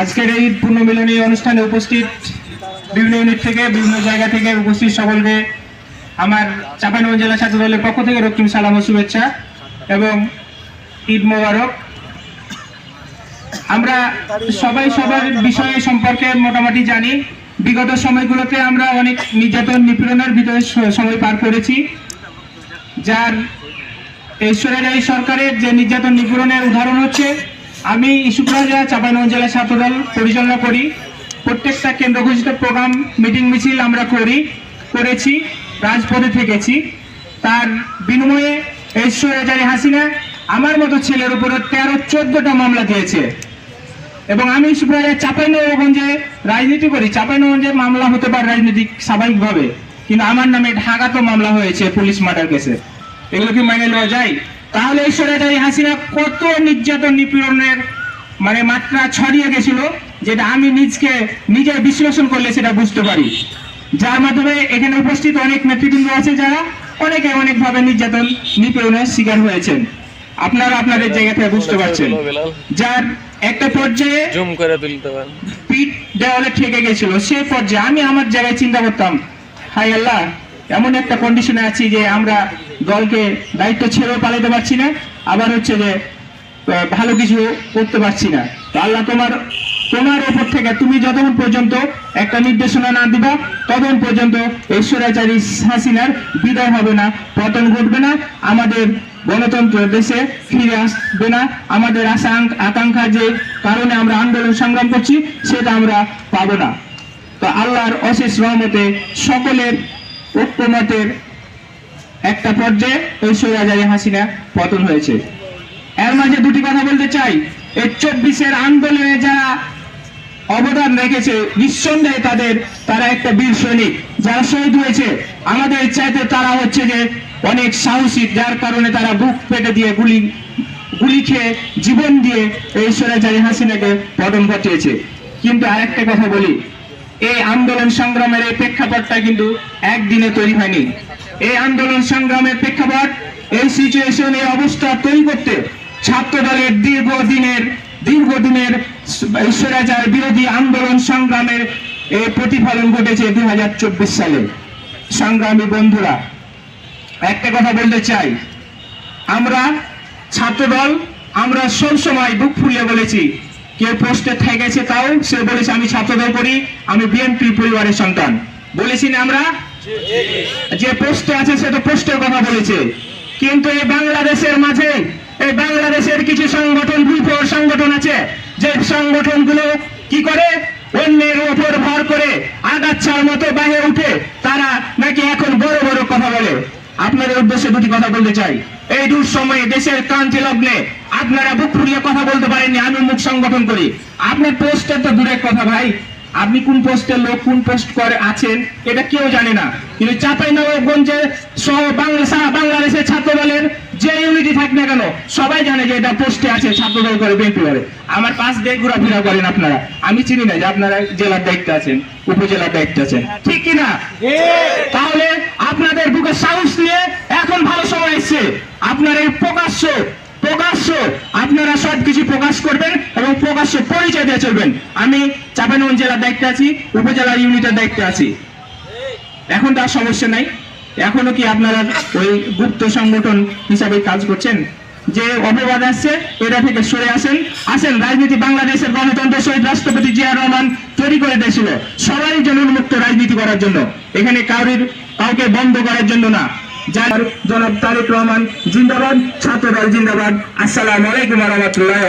আজকের এই পুণ্যমিলনী অনুষ্ঠানে উপস্থিত বিভিন্ন ইউনিট থেকে, বিভিন্ন জায়গা থেকে উপস্থিত সকলকে আমার চাঁপাইনগর জেলা ছাত্র দলের পক্ষ থেকে রক্তিম সালাম ও শুভেচ্ছা এবং ঈদ মোবারক। আমরা সবাই সবার বিষয়ে সম্পর্কে মোটামুটি জানি। বিগত সময়গুলোতে আমরা অনেক নির্যাতন নিপীড়নের ভিতরে সময় পার করেছি। যার ঈশ্বরের এই সরকারের যে নির্যাতন নিপীড়নের উদাহরণ হচ্ছে আমি ইস্যুপ রাজা চাঁপাইনগর জেলা ছাত্রদল পরিচালনা করি। প্রত্যেকটা কেন্দ্র ঘোষিত প্রোগ্রাম, মিটিং, মিছিল আমরা করি, করেছি, রাজপথে থেকেছি। তার বিনিময়ে সরেজারি হাসিনা আমার মতো ছেলের উপরে তেরো, চোদ্দটা মামলা দিয়েছে। এবং আমি সুপ্রায় চাঁপাইনবাবগঞ্জে রাজনীতি করি। চাঁপাইনবাবগঞ্জে মামলা হতে পারে রাজনৈতিক, স্বাভাবিকভাবে। কিন্তু আমার নামে ঢাকা তো মামলা হয়েছে পুলিশ মার্ডার কেসে। এগুলো কি মেনে নেওয়া যায়? তাহলে এই হাসিনা কত নির্যাতন নিপীড়নের মানে মাত্রা ছড়িয়ে গেছিল যেটা আমি নিজকে নিজের বিশ্লেষণ করলে সেটা বুঝতে পারি। যার মাধ্যমে এখানে উপস্থিত অনেক নেতৃবৃন্দ আছে যারা অনেকে অনেকভাবে নির্যাতন নিপীড়নের শিকার হয়েছেন। আপনারা আপনাদের জায়গা থেকে বুঝতে পারছেন। যার একটা পর্যায়ে জুম করে তুলতে পারেন। পিঠ দেওয়ালে ঠেকে গেছিল সে পর্যায়ে আমি আমার জায়গায় চিন্তা করতাম হাই আল্লাহ এমন একটা কন্ডিশনে আছি যে আমরা দলকে দায়িত্ব ছেড়েও পালাতে পারছি না, আবার হচ্ছে যে ভালো কিছু করতে পারছি না। তো আল্লাহ তোমার তোমার ওপর থেকে তুমি যতক্ষণ পর্যন্ত একটা নির্দেশনা না দিবা, ততক্ষণ পর্যন্ত ঈশ্বরাচারী হাসিনার বিদায় হবে না, পতন ঘটবে না, আমাদের গণতন্ত্র দেশে ফিরে আসবে না, আমাদের আশা আকাঙ্ক্ষা যে কারণে আমরা আন্দোলন সংগ্রাম করছি, সেটা আমরা পাবো না। তো আল্লাহর অশেষ রহমতে সকলের ঐক্যমতের একটা পর্যায়ে ঐশ্বর্যাচারী হাসিনা পতন হয়েছে। এর মাঝে দুটি কথা বলতে চাই। এই চব্বিশের আন্দোলনে যারা অবদান রেখেছে, নিঃসন্দেহে তাদের, তারা একটা বীর সৈনিক। যারা শহীদ হয়েছে, আমাদের চাইতে তারা হচ্ছে যে অনেক সাহসী, যার কারণে তারা বুক পেটে দিয়ে গুলি গুলি খেয়ে জীবন দিয়ে এই স্বৈরাচারী হাসিনাকে পতন ঘটিয়েছে। কিন্তু আরেকটা কথা বলি এই আন্দোলন সংগ্রামের এই প্রেক্ষাপটটা কিন্তু একদিনে তৈরি হয়নি। এই আন্দোলন সংগ্রামের প্রেক্ষাপট, এই সিচুয়েশন এই অবস্থা তৈরি করতে ছাত্র দলের দীর্ঘদিনের দীর্ঘদিনের ঈশ্বরাচার বিরোধী আন্দোলন সংগ্রামের এই প্রতিফলন ঘটেছে দু হাজার চব্বিশ সালে। সংগ্রামী বন্ধুরা, একটা কথা বলতে চাই। আমরা ছাত্রদল, আমরা সবসময় বুক ফুলিয়ে বলেছি কেউ পোস্টে থেকেছে তাও, সে বলেছে, আমি ছাত্রদল করি, আমি বিএনপি পরিবারের সন্তান। বলেছি না আমরা? যে পোস্টে আছে, সে তো পোস্টের কথা বলেছে। কিন্তু এই বাংলাদেশের মাঝে, এই বাংলাদেশের কিছু সংগঠন বিপর সংগঠন আছে, যে সংগঠনগুলো কি করে? অন্যের উপর ভর করে আগাচ্ছার মতো বাইরে উঠে তারা নাকি এখন বড় বড় কথা বলে। আপনাদের উদ্দেশ্যে দুটি কথা বলতে চাই। এই দুঃসময়ে দেশের ক্রান্তি লগ্নে আপনারা বুক ফুলিয়ে কথা বলতে পারেননি, আমি মুখ সংগঠন করি। আপনার পোস্টের তো দূরের কথা ভাই। আপনি কোন পোস্টের লোক, কোন পোস্ট করে, আছেন, এটা কেউ জানে না। কিন্তু চাপাই নবাবগঞ্জে সহ সারা বাংলাদেশের ছাত্র দলের যে ইউনিটি থাক না কেন, সবাই জানে যে এটা পোস্টে আছে ছাত্র দল করে, বিএনপি করে। আমার পাশ দিয়ে ঘোরাফেরা করেন আপনারা। আমি চিনি না যে আপনারা জেলার দায়িত্বে আছেন, উপজেলার দায়িত্বে আছেন। ঠিক কি না? তাহলে আপনাদের বুকে সাহস নিয়ে এখন ভালো সময় এসছে। আপনার এই প্রকাশ্য প্রকাশ্য আপনারা সব কিছু প্রকাশ করবেন এবং প্রকাশ্য পরিচয় দিয়ে চলবেন। আমি চাপানগঞ্জ জেলার দায়িত্বে আছি, উপজেলার ইউনিটের দায়িত্বে আছি। এখন তার সমস্যা নাই। এখনও কি আপনারা ওই গুপ্ত সংগঠন হিসাবে কাজ করছেন? যে অপবাদ আসছে, এটা থেকে সরে আসেন। আসেন, রাজনীতি বাংলাদেশের গণতন্ত্র শহীদ রাষ্ট্রপতি জিয়া রহমান তৈরি করে দিয়েছিল। সবাই জন্য উন্মুক্ত রাজনীতি করার জন্য। এখানে কাউরির কাউকে বন্ধ করার জন্য না। জনাব তারেক রহমান জিন্দাবাদ ছাত্রদল জিন্দাবাদ। আসসালামু আলাইকুম রহমতুল্লাহ